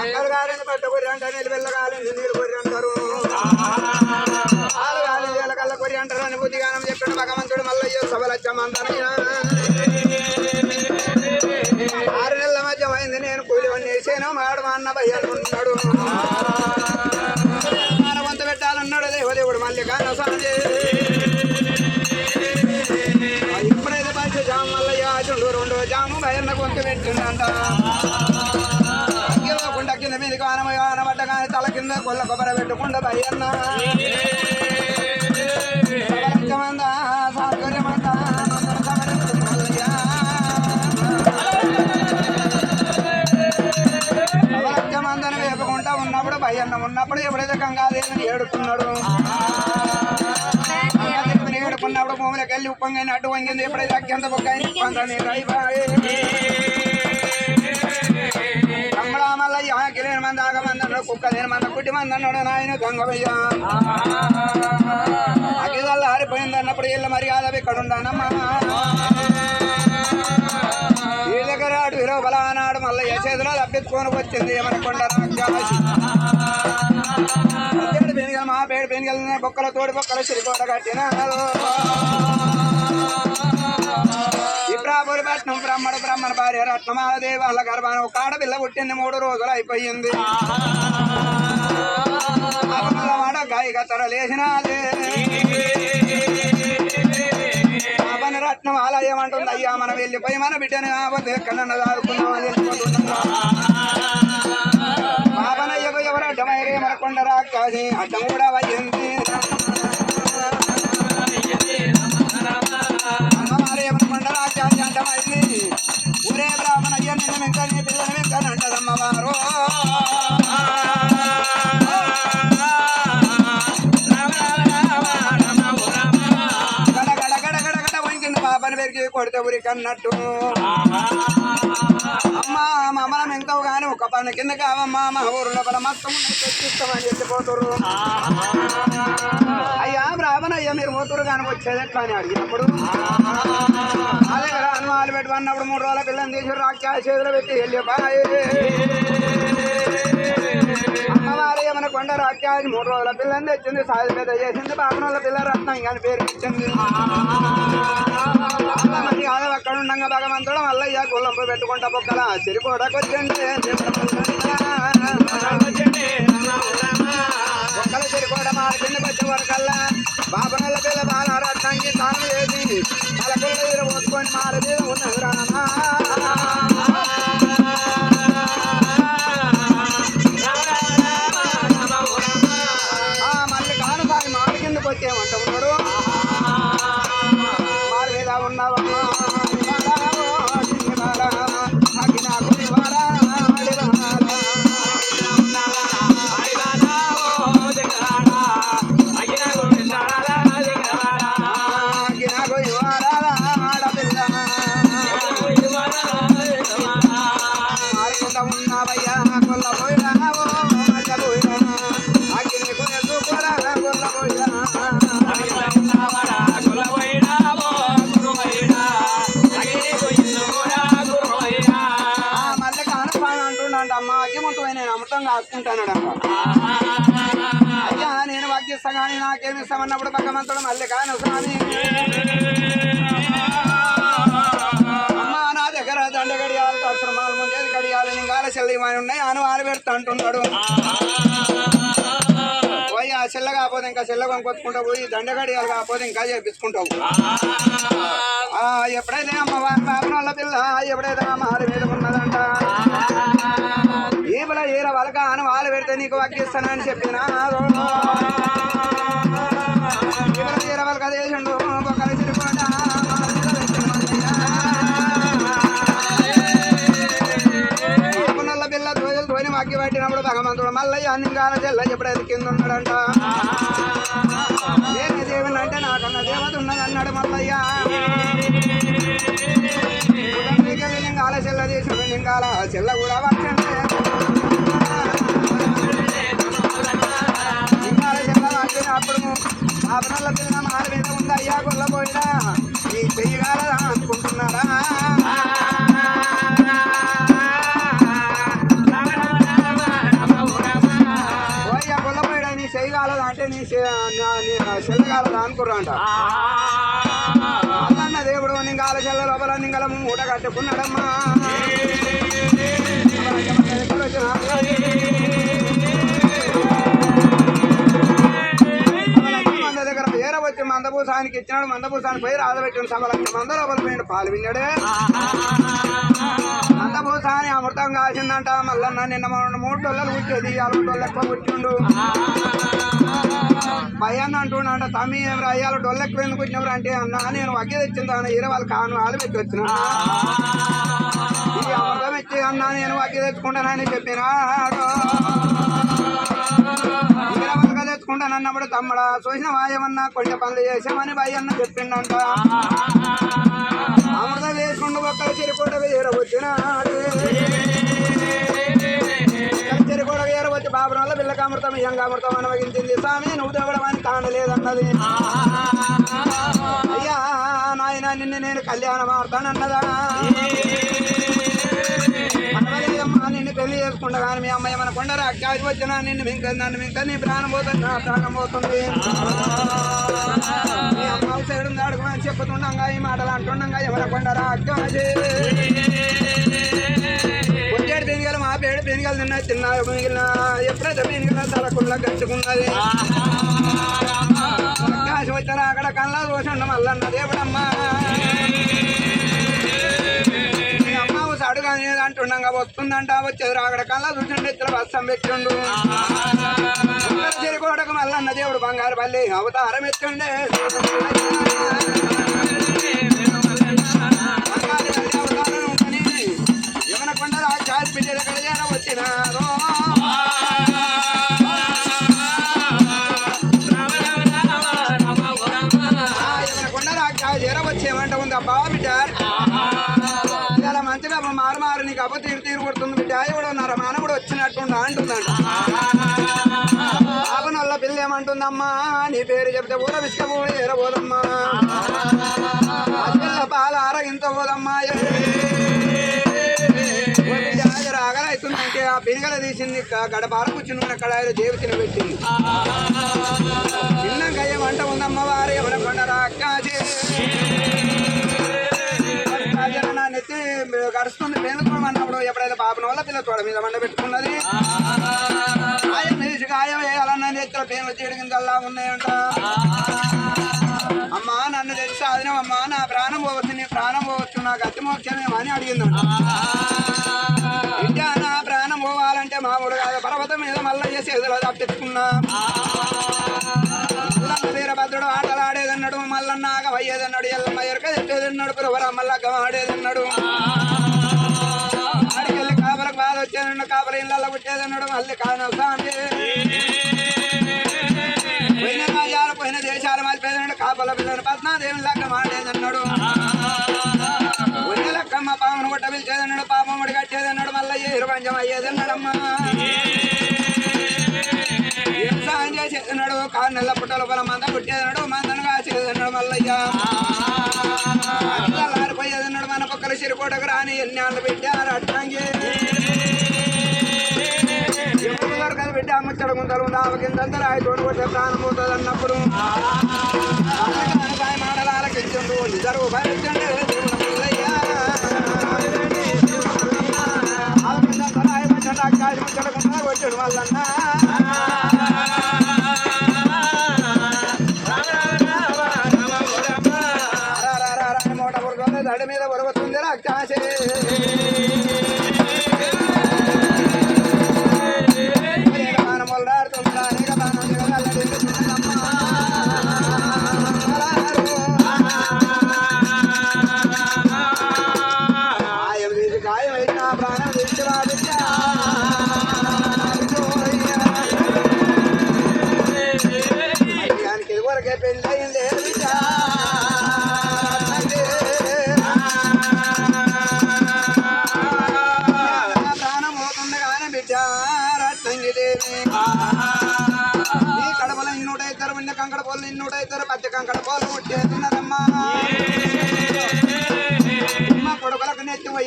అక్కలు గారిని పట్ట కొర్రి అంటారు నిలువెల్ల గాలిని నీళ్ళు కొర్రి అంటారు ఆలు గాలి వేల కళ్ళ కొర్రి అంటారు అని బుద్ధిగానం చెప్పాడు భగవంతుడు మల్లయ్య సబలచ్చమంతనయ్య కొంత పెట్టిండంట కింద మీద కానమ ఆనబడ్డ కానీ తల కింద కొల్ల కొబ్బరి పెట్టుకుండా భయన్న సబలత్యమంద ఉన్నప్పుడు భయన్న ఉన్నప్పుడు ఎప్పుడైతే గంగాదేవిని ఏడుకున్నాడు గంగాదేవిని ఏడుకున్నప్పుడు భూమిలోకి వెళ్ళి ఉప్పంగా అడ్డు వంగింది. ఎప్పుడైతే అత్యంత బొక్క కమ్మడా మల్లయ్య కిలేని మంది ఆగమంది అన్నాడు కుక్క లేని మంది కుట్టి మంది అన్నాడు నాయన గంగవయ్య అగ్గిదల్ల ఆరిపోయింది అన్నప్పుడు ఇళ్ళ మర్యాద ఇక్కడ ఉండానమ్మా ఈ దగ్గర ఆడు విరవ బలానాడు మల్లయ్య చేతిలో తప్పించుకొని వచ్చింది మన పెనుగలు మా పేరు పెనుగలు బొక్కల తోడి బొక్కల చిరికోట కట్టిన ఇబ్రాబుల్ పట్నం బ్రహ్మడు బ్రహ్మణ భార్య రత్నమాలదేవి వాళ్ళ గర్భాన ఒక ఆడపిల్ల పుట్టింది మూడు రోజులు అయిపోయింది. మాట గాయక తర లేచినాదే. రత్నం ఆలయం అంటుంది అయ్యా మనం వెళ్ళిపోయి మన బిడ్డను ఆపతే ఎక్కడన్నా దాడుకున్నాం వెళ్ళిపోతున్నాం పాపనయ్యకు ఎవరు అడ్డమైరే మరకొండ రాకాసి అడ్డం కూడా వయ్యింది వెంకని పిల్లని అంటదమ్మవారు గడ గడ గడ గడ గడ వంకింది పాపని పెరిగి కొడితే ఊరికి మమ్మలం అమ్మా కానీ ఒక పని కింద కావమ్మా మా ఊరిలో లోపల మొత్తం తెచ్చిస్తామని చెప్పిపోతురు అయ్యా బ్రాహ్మణ అయ్యా మీరు మూతురు కానీ వచ్చేది ఎట్లా అని అడిగినప్పుడు అదే కదా అనుమాలు పెట్టుకున్నప్పుడు మూడు రోజుల పిల్లని తీసి రాక్షా చేతిలో పెట్టి వెళ్ళిపోయి. అమ్మవారి ఏమైనా కొండ రాక్యా మూడు రోజుల పిల్లని తెచ్చింది సాయి పెద్ద చేసింది బాబునోళ్ళ పిల్ల రత్నం కానీ పేరు ఇచ్చింది కాదు అక్కడ ఉండగా భగవంతుడు మల్లయ్య కులంపు పెట్టుకుంటా పొక్కల సిరికోటకు వచ్చింది ఒక్కల సిరికోట మారి కిందకి వచ్చే వరకల్లా. బాబనల్ల పిల్ల బాల తాను చేసి పలకల దగ్గర పోసుకొని మారి మీద అగ్గిమంతమై నేను అమృతం కాసుకుంటానట అయ్యా నేను వాగ్గిస్తా కానీ నాకేమి ఇస్తామన్నప్పుడు భగవంతుడు మళ్ళీ కాను స్వామి అమ్మ నా దగ్గర దండ గడియాలు తత్సరమాలు ముందేది గడియాలు నింగాల చెల్లిమని ఉన్నాయి అను ఆలు పెడతా అంటున్నాడు. పోయి ఆ చెల్ల కాకపోతే ఇంకా చెల్ల కొనుక్కొచ్చుకుంటా పోయి దండ గడియాలు కాకపోతే ఇంకా చేపించుకుంటావు. ఆ ఎప్పుడైతే అమ్మ వాళ్ళ పిల్ల ఎప్పుడైతే అమ్మ మారి మీద ఉన్నదంట ఈపుల ఈర వలక అని వాళ్ళు పెడితే నీకు వక్కిస్తానని చెప్పిన ఈపుల ఈర వలక దేశండు ఒకరి సిరిపోట పిల్ల తోయలు తోని మగ్గి పట్టినప్పుడు భగవంతుడు మల్లయ్య అన్నింగాల చెల్ల ఎప్పుడైతే కింద ఉన్నాడంట నేను దేవుని అంటే నాకన్నా దేవత ఉన్నది అన్నాడు మల్లయ్య. నింగాల చెల్ల చేసుడు నింగాల చెల్ల కూడా వచ్చే నింగాల చెల్ల వచ్చినప్పుడు ఆపనల్ల పిల్ల మాల మీద ఉంది అయ్యా కొల్లపోయినా నీ చెయ్యగలదా అనుకుంటున్నారా? నీ చేయగలదా అంటే నీ చెల్లగలదా అనుకుర్రా అంట. చెల్ల మూట కట్టుకున్నాడమ్మా పేర వచ్చి మందభూసానికి ఇచ్చినాడు మందభూసానికి పోయి రాజబెట్టిన సభలక్ష మంద లోపల పాలు విన్నాడే. మందభూసాని అమృతం కాసిందంట మల్లన్న నిన్న మూడు డొల్లలు పుట్టేది అరవై డొల్ల కూర్చుండు భయాన్ని అంటున్నాడు తమ్మి ఏం రాయాలి డొల్లెక్కువ ఎందుకు వచ్చినప్పుడు అంటే అన్న నేను వగ్గి తెచ్చింది ఈర వాళ్ళు కాను వాళ్ళు పెట్టి వచ్చిన. ఈ అమృతం ఇచ్చి అన్న నేను వగ్గి తెచ్చుకుంటానని చెప్పినాడు తెచ్చుకుంటానన్నప్పుడు తమ్ముడా చూసిన వాయమన్నా కొంచెం పనులు చేసామని భయన్న చెప్పిండంట. అమృతం వేసుకుంటూ ఒక్కరు చెరుకోట వేర వచ్చినాడు. చెరుకోట వేరు వచ్చి బాబురం వల్ల పిల్లకి అమృతం ఇయంగా అమృతం అనుభవించింది. స్వామి నువ్వు తెవడమని కానలేదన్నది అయ్యా నాయన నిన్ను నేను కళ్యాణం ఆడతానన్నదా పర్వాలేదమ్మా నిన్ను పెళ్ళి చేసుకుంటా కానీ మీ అమ్మాయి మన కొండరా రాక్షాది వచ్చినా నిన్ను మింక నన్ను మింక నీ ప్రాణం పోతుంది నా ప్రాణం పోతుంది. మీ అమ్మ సైడు దాడుకుని చెప్పుతుండగా ఈ మాటలు అంటుండగా ఎవరి కొండ పేడ పెనుగలు తిన్నా చిన్న మిగిలిన ఎప్పుడైతే పెనుగల తలకుండా గచ్చుకున్నది. ఆకాశం వచ్చారా అక్కడ కళ్ళ దోషండ మల్లన్న దేవుడమ్మా. మీ అమ్మ అడుగు అనేది అంటుండగా వస్తుందంట వచ్చేది అక్కడ కళ్ళ చూసిండు ఇద్దరు బస్సం పెట్టిండు. చెరుకోడకు మల్లన్న దేవుడు బంగారు పల్లి అవతారం ఎత్తుండే. వచ్చినారో వచ్చేమంట ఉంది అబ్బా బిడ్డ చాలా మంచిగా మారు మారు నీకు అబ్బ తీరు తీరు కొడుతుంది బిడ్డ ఎవడో నర మానవుడు వచ్చినట్టుండ అంటుందంట పాపన వల్ల పిల్ల ఏమంటుందమ్మా నీ పేరు చెప్తే ఊర విసుకపోడు ఏరబోదమ్మా ఆ పిల్ల పాల ఆరగించబోదమ్మా పిరిగల తీసింది గడపార కూర్చుని అక్కడ దేవతని పెట్టింది చిన్న గయ్య వంట ఉందమ్మ వారు ఎవడ కొండరా నెత్తి గడుస్తుంది పేనుకోవడం అన్నప్పుడు ఎప్పుడైతే పాపన వల్ల పిల్ల తోడ మీద మండ పెట్టుకున్నది ఆయన తీసి గాయం వేయాలన్న నెత్తిలో పేను చీడిగిందల్లా ఉన్నాయంట అమ్మా నన్ను తెలిసి అదినమ్మా నా ప్రాణం పోవచ్చు నీ ప్రాణం పోవచ్చు నాకు అతి మోక్షమేమో అని అడిగిందంట మీద తప్పించుకున్నా వీరభద్రుడు ఆటలాడేదన్నాడు ఆడేదన్నాడు మల్లన్న అయ్యేదన్నాడు ఎల్లమ్మ ఎరక తెట్టేదన్నాడు పురవర ఆడేదన్నాడు. ఆడికెళ్ళి కాపలకు బాధ వచ్చేదన్నాడు కాపల ఇళ్ళల్లో పుట్టేదన్నాడు మళ్ళీ కాను స్వామి. పోయిన రాజ్యాలు పోయిన దేశాలు మలిపేదన్నాడు కాపల పిల్లని పద్మాదేవి లగ్గం ఆడేదన్నాడు. ఉన్న లక్కమ్మ పామును కొట్ట పిలిచేదన్నాడు పాపం కట్టేదన్నాడు మళ్ళీ ఇరుపంచం అయ్యేదన్నాడమ్మా. చేస్తున్నాడు చేసేదన్నాడు నల్ల నెల పుట్టల పొలం మంద పుట్టేదన్నాడు మందను కాసేదన్నాడు మల్లయ్య. ఆరిపోయేదన్నాడు మన పక్కల సిరికోటకు రాని ఎన్ని పెట్టారు అట్టంగి. ఎప్పుడు దొరకదు బిడ్డ ముచ్చట గుంతలు దావకింతంత రాయి తోడు కొట్టే ప్రాణం పోతుంది అన్నప్పుడు. మాటలు ఆలకించండు భరించండి రాయి ముచ్చట గుంతలు వాళ్ళన్నా మీద ఉరుగుతుంది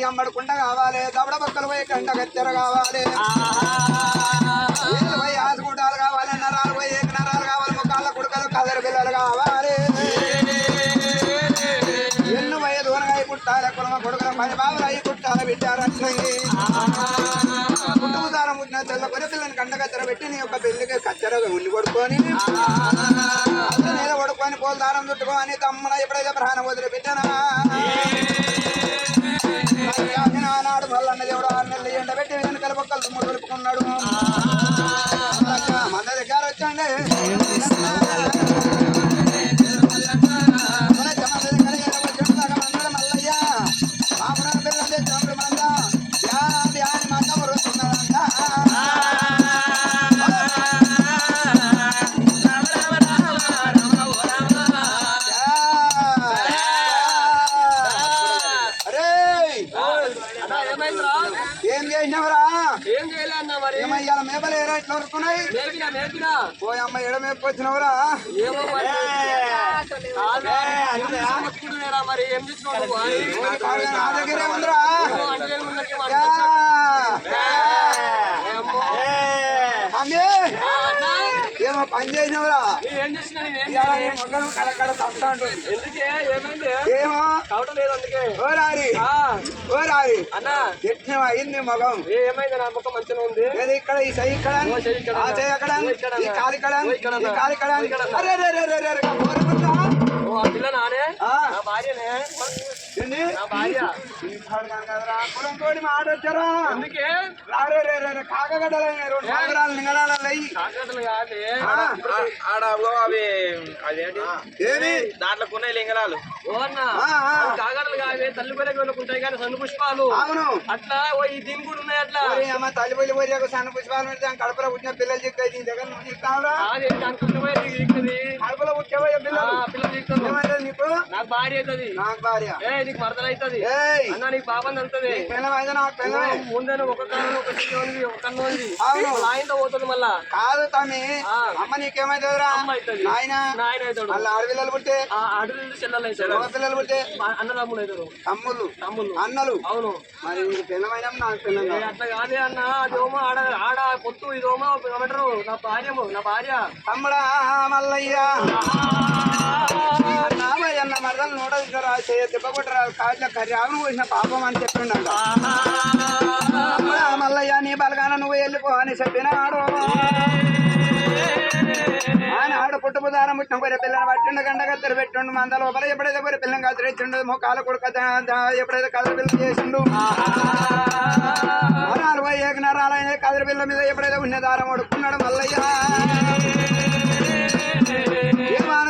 అమ్మడు కుండ కావాలి దవడ బొక్కలు పోయి కండ కత్తెర కావాలి. పోయి నరాలు పోయి నరాలు కావాలి పిల్లలు కావాలి. పోయి తెల్ల కండ కత్తెర పెట్టి పెళ్ళికి ఉల్లి కొడుకొని నేల దారం చుట్టుకోని తమ్ముడ ఎప్పుడైతే ప్రాణం వదిలిపెట్టానా మరి ఏమయ్యాల మేపలు వరుకున్నాయి. మేపినా మేపినా. పోయి అమ్మ ఎడ మేపుకొచ్చినవరా? మరి. ఏం? నా దగ్గరే ఉందిరా. అమ్మే. ఏమో పని చేసినవరా మొగ్గలు కడకడ తప్ప ఉంటుంది ఎందుకే? ఏమైంది? ఏమో? కావటం లేదు అందుకే. ఓ రారి. ఆ, ఓ రారి. అన్న. ఎట్లా అయింది మగం ఏమైంది? నా ముఖం మంచిగా ఉంది. ఏది ఇక్కడ? ఈ సై ఇక్కడ? ఆ చెయ్యి అక్కడ ఈ కాలు ఇక్కడ? ఈ కాలు ఇక్కడ? అరే రే రే రే రే పిల్ల నానే? భార్యనే? అందుకే రారే రే రే రే కాకగడ్డలైన రెండు నగరాలు నింగరాలు అయ్యి అవి అదేంటి ఏది? దాంట్లో కొన్నాయి లింగరాలు ఓ అన్న ఆ, ఆ. కాకటలు కావే తల్లి పిల్లకి వెళ్ళకుంటాయి కానీ సన్ను పుష్పాలు. అవును. అట్లా ఓ ఈ దీని కూడా ఉన్నాయి అట్లా. అమ్మ తల్లి పోయి పోయి సన్న పుష్పాలు పెడితే కడపలో పుట్టిన పిల్లలు చెప్తాయి దీని దగ్గర నువ్వు దిగుతుంది కడపలో పుట్టేవయ్య పిల్లలు. పిల్లలు ఏమంటారు నీకు? నాకు భార్య అవుతుంది. నాకు భార్య. నీకు మరదలు అవుతుంది. ఏయ్. అన్న నీకు పాపం పిల్లమే ముందే ఒక కారణం ఒక చెయ్యి ఉంది ఒక కన్ను ఉంది. అవును. ఆయనతో పోతుంది మళ్ళా. కాదు తమ్మి. అమ్మ నీకేమైతుందిరా? అమ్మ అవుతుంది. నాయన. నాయన అవుతాడు. మళ్ళీ ఆడపిల్లలు పుట్టే ఆ అడవి చెల్లెలు పిల్లలు పుట్టే అన్నదమ్ములు అవుతారు. తమ్ముళ్ళు. తమ్ముళ్ళు. అన్నలు. అవును. మరి పిల్లమైన నాకు పిల్లం ఏ అట్లా కాదే అన్న. అదేమో ఆడ ఆడ పొత్తు ఇదేమో ఏమంటారు నా భార్యము నా భార్య. తమ్ముడా మల్లయ్య. నామయ్య అన్న మరదలు నోట తీసుకురా చేయ తిప్పకొట్టరా పోసిన పాపం అని చెప్పిండంట. తమ్ముడా మల్లయ్య నీ బలగాన నువ్వు వెళ్ళిపో అని చెప్పినాడు. ఆయన ఆడ పుట్టుపుదారం పుట్టిన కొరే పిల్లని పట్టిండు గంట కత్తెర పెట్టిండు మంద లోపల ఎప్పుడైతే కొరే పిల్లని కత్తిరించిండు మొక్కాల కొడుక ఎప్పుడైతే కదర పిల్ల చేసిండు. నరాలు పోయి ఏక నరాలు కదర పిల్ల మీద ఎప్పుడైతే ఉన్న దారం ఒడుకున్నాడు మల్లయ్య.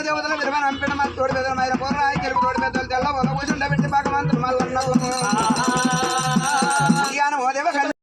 దేవతల నిర్మాణం పెద్ద మన తోడు పెద్దలు మైన పూర్ణ కెలుపు తోడు పెద్దలు తెల్ల వల్ల కూర్చుండబెట్టి పాక మంత్రులు మళ్ళీ